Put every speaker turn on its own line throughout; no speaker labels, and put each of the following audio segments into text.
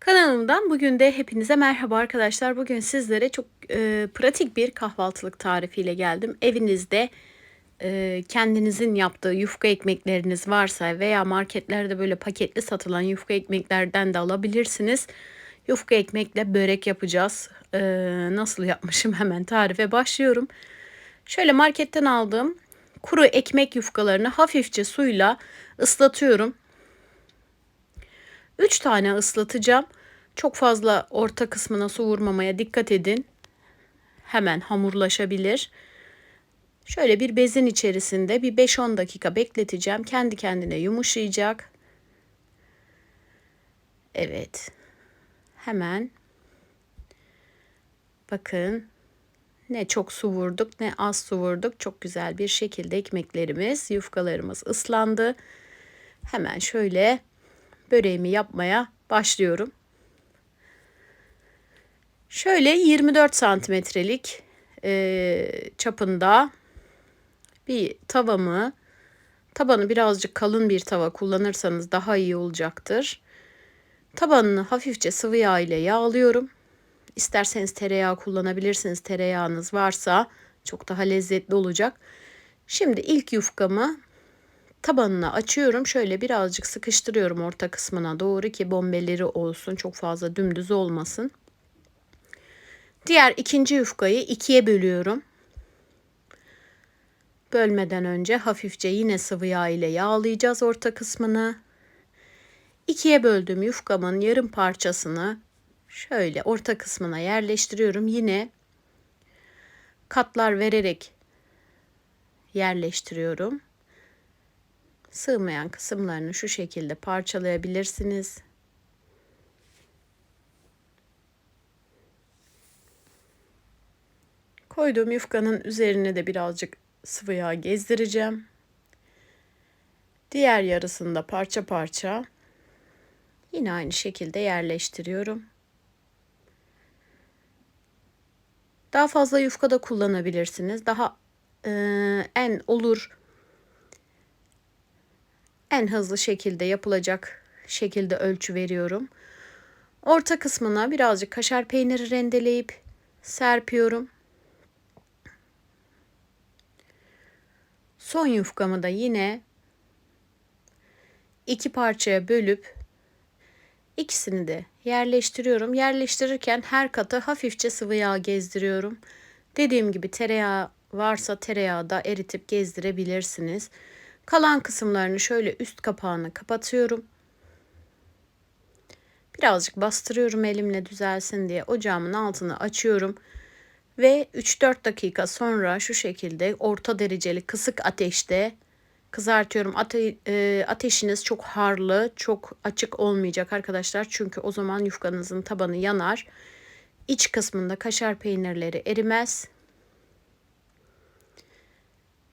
Kanalımdan bugün de hepinize merhaba arkadaşlar. Bugün sizlere çok e, pratik bir kahvaltılık tarifiyle geldim. Evinizde e, kendinizin yaptığı yufka ekmekleriniz varsa veya marketlerde böyle paketli satılan yufka ekmeklerden de alabilirsiniz. Yufka ekmekle börek yapacağız. E, nasıl yapmışım hemen tarife başlıyorum. Şöyle marketten aldığım kuru ekmek yufkalarını hafifçe suyla ıslatıyorum. 3 tane ıslatacağım. Çok fazla orta kısmına su vurmamaya dikkat edin. Hemen hamurlaşabilir. Şöyle bir bezin içerisinde bir 5-10 dakika bekleteceğim. Kendi kendine yumuşayacak. Evet. Hemen bakın ne çok su vurduk ne az su vurduk. Çok güzel bir şekilde ekmeklerimiz, yufkalarımız ıslandı. Hemen şöyle böreğimi yapmaya başlıyorum. Şöyle 24 santimetrelik e, çapında bir tavamı, tabanı birazcık kalın bir tava kullanırsanız daha iyi olacaktır. Tabanını hafifçe sıvı yağ ile yağlıyorum. İsterseniz tereyağı kullanabilirsiniz. Tereyağınız varsa çok daha lezzetli olacak. Şimdi ilk yufkamı tabanını açıyorum. Şöyle birazcık sıkıştırıyorum orta kısmına doğru ki bombeleri olsun. Çok fazla dümdüz olmasın. Diğer ikinci yufkayı ikiye bölüyorum. Bölmeden önce hafifçe yine sıvı yağ ile yağlayacağız orta kısmını. İkiye böldüğüm yufkamın yarım parçasını şöyle orta kısmına yerleştiriyorum. Yine katlar vererek yerleştiriyorum. Sığmayan kısımlarını şu şekilde parçalayabilirsiniz. Koyduğum yufkanın üzerine de birazcık sıvı yağ gezdireceğim. Diğer yarısını da parça parça yine aynı şekilde yerleştiriyorum. Daha fazla yufka da kullanabilirsiniz. Daha e, en olur en hızlı şekilde yapılacak şekilde ölçü veriyorum. Orta kısmına birazcık kaşar peyniri rendeleyip serpiyorum. Son yufkamı da yine iki parçaya bölüp ikisini de yerleştiriyorum. Yerleştirirken her katı hafifçe sıvı yağ gezdiriyorum. Dediğim gibi tereyağı varsa tereyağı da eritip gezdirebilirsiniz. Kalan kısımlarını şöyle üst kapağını kapatıyorum. Birazcık bastırıyorum elimle düzelsin diye ocağımın altını açıyorum. Ve 3-4 dakika sonra şu şekilde orta dereceli kısık ateşte kızartıyorum. Ate e, ateşiniz çok harlı, çok açık olmayacak arkadaşlar. Çünkü o zaman yufkanızın tabanı yanar. İç kısmında kaşar peynirleri erimez.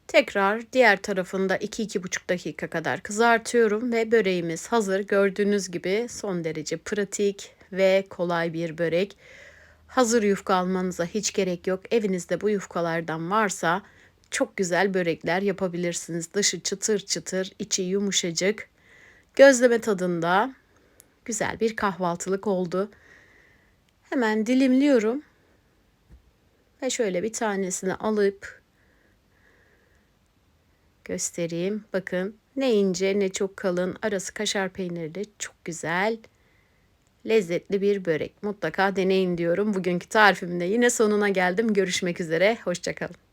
Tekrar diğer tarafında 2-2,5 dakika kadar kızartıyorum ve böreğimiz hazır. Gördüğünüz gibi son derece pratik ve kolay bir börek. Hazır yufka almanıza hiç gerek yok. Evinizde bu yufkalardan varsa çok güzel börekler yapabilirsiniz. Dışı çıtır çıtır, içi yumuşacık. Gözleme tadında güzel bir kahvaltılık oldu. Hemen dilimliyorum. Ve şöyle bir tanesini alıp göstereyim. Bakın ne ince ne çok kalın arası kaşar peynirli çok güzel lezzetli bir börek. Mutlaka deneyin diyorum. Bugünkü tarifimde yine sonuna geldim. Görüşmek üzere. Hoşçakalın.